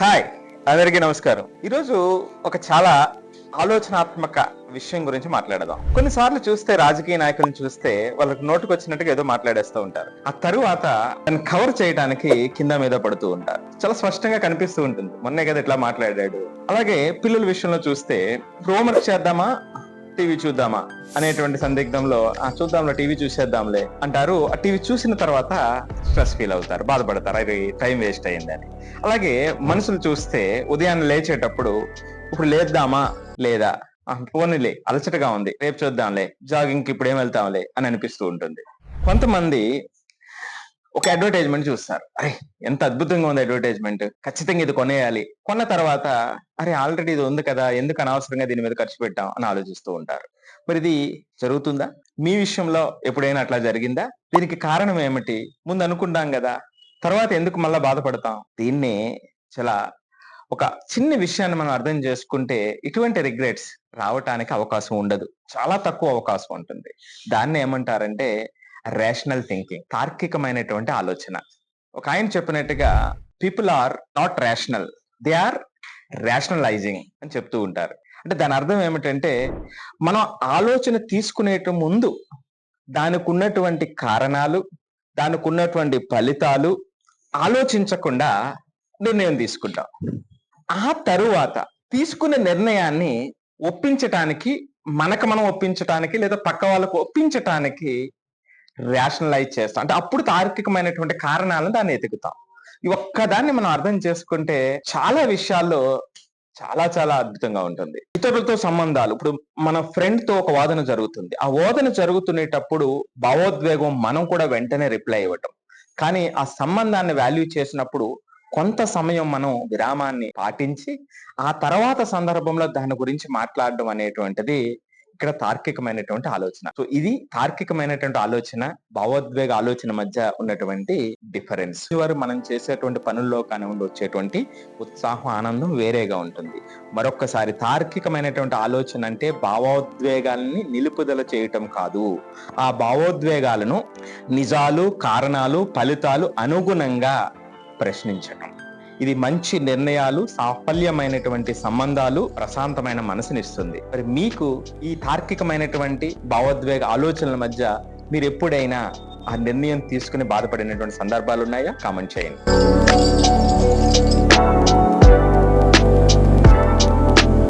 Hi అందరికీ నమస్కారం. ఈరోజు ఒక చాలా ఆలోచనాత్మక విషయం గురించి మాట్లాడదాం. కొన్నిసార్లు చూస్తే రాజకీయ నాయకులను చూస్తే వాళ్ళకి నోటుకు వచ్చినట్టుగా ఏదో మాట్లాడేస్తూ ఉంటారు. ఆ తరువాత దాన్ని కవర్ చేయడానికి కింద మీద పడుతూ ఉంటారు. చాలా స్పష్టంగా కనిపిస్తూ ఉంటుంది. మొన్నే కదా ఇట్లా మాట్లాడాడు. అలాగే పిల్లల విషయంలో చూస్తే హోంవర్క్ చేద్దామా? టీవీ చూద్దామా అనేటువంటి సందిగ్ధంలో ఆ చూద్దాంలో టీవీ చూసేద్దాంలే అంటారు. ఆ టీవీ చూసిన తర్వాత స్ట్రెస్ ఫీల్ అవుతారు బాధపడతారు అది టైం వేస్ట్ అయిందని అలాగే మనుషులు చూస్తే ఉదయాన్నే లేచేటప్పుడు ఇప్పుడు లేద్దామా? లేదా? పోనీలే అలసటగా ఉంది రేపు చూద్దాంలే జాగింగ్కి ఇప్పుడు ఏం వెళ్తాంలే అని అనిపిస్తూ ఉంటుంది. కొంతమంది ఒక అడ్వర్టైజ్మెంట్ చూస్తారు. అరే ఎంత అద్భుతంగా ఉంది అడ్వర్టైజ్మెంట్ ఖచ్చితంగా ఇది కొనేయాలి. కొన్న తర్వాత అరే ఆల్రెడీ ఇది ఉంది కదా ఎందుకు అనవసరంగా దీని మీద ఖర్చు పెట్టాం అని ఆలోచిస్తూ ఉంటారు. మరి ఇది జరుగుతుందా? మీ విషయంలో ఎప్పుడైనా అట్లా జరిగిందా? దీనికి కారణం ఏమిటి? ముందు అనుకుంటాం కదా తర్వాత ఎందుకు మళ్ళా బాధపడతాం? దీన్ని చాలా ఒక చిన్న విషయాన్ని మనం అర్థం చేసుకుంటే ఇటువంటి రిగ్రెట్స్ రావటానికి అవకాశం ఉండదు. చాలా తక్కువ అవకాశం ఉంటుంది. దాన్ని ఏమంటారంటే రేషనల్ థింకింగ్ తార్కికమైనటువంటి ఆలోచన. ఒక ఆయన చెప్పినట్టుగా people are not rational they are rationalising అని చెప్తూ ఉంటారు. అంటే దాని అర్థం ఏమిటంటే మనం ఆలోచన తీసుకునేట ముందు దానికి ఉన్నటువంటి కారణాలు దానికి ఉన్నటువంటి ఫలితాలు ఆలోచించకుండా నిర్ణయం తీసుకుంటాం. ఆ తరువాత తీసుకున్న నిర్ణయాన్ని ఒప్పించటానికి మనకు మనం ఒప్పించటానికి లేదా పక్క వాళ్ళకు ఒప్పించటానికి రేషనలైజ్ చేస్తాం. అంటే అప్పుడు తార్కికమైనటువంటి కారణాలను దాన్ని ఎతుకుతాం ఈ ఒక్కదాన్ని మనం అర్థం చేసుకుంటే చాలా విషయాల్లో చాలా చాలా అద్భుతంగా ఉంటుంది. ఇతరులతో సంబంధాలు ఇప్పుడు మన ఫ్రెండ్తో ఒక వాదన జరుగుతుంది. ఆ వాదన జరుగుతునేటప్పుడు భావోద్వేగం మనం కూడా వెంటనే రిప్లై ఇవ్వటం. కానీ ఆ సంబంధాన్ని వాల్యూ చేసినప్పుడు కొంత సమయం మనం విరామాన్ని పాటించి ఆ తర్వాత సందర్భంలో దాని గురించి మాట్లాడడం అనేటువంటిది ఇక్కడ తార్కికమైనటువంటి ఆలోచన. సో ఇది తార్కికమైనటువంటి ఆలోచన భావోద్వేగ ఆలోచన మధ్య ఉన్నటువంటి డిఫరెన్స్. వారు మనం చేసేటువంటి పనుల్లో కానివ్వండి వచ్చేటువంటి ఉత్సాహం ఆనందం వేరేగా ఉంటుంది. మరొక్కసారి తార్కికమైనటువంటి ఆలోచన అంటే భావోద్వేగాలని నిలుపుదల చేయటం కాదు. ఆ భావోద్వేగాలను నిజాలు కారణాలు ఫలితాలు అనుగుణంగా ప్రశ్నించటం. ఇది మంచి నిర్ణయాలు సాఫల్యమైనటువంటి సంబంధాలు ప్రశాంతమైన మనసునిస్తుంది. మరి మీకు ఈ తార్కికమైనటువంటి భావోద్వేగ ఆలోచనల మధ్య మీరు ఎప్పుడైనా ఆ నిర్ణయం తీసుకుని బాధపడినటువంటి సందర్భాలు ఉన్నాయా కామెంట్ చేయండి.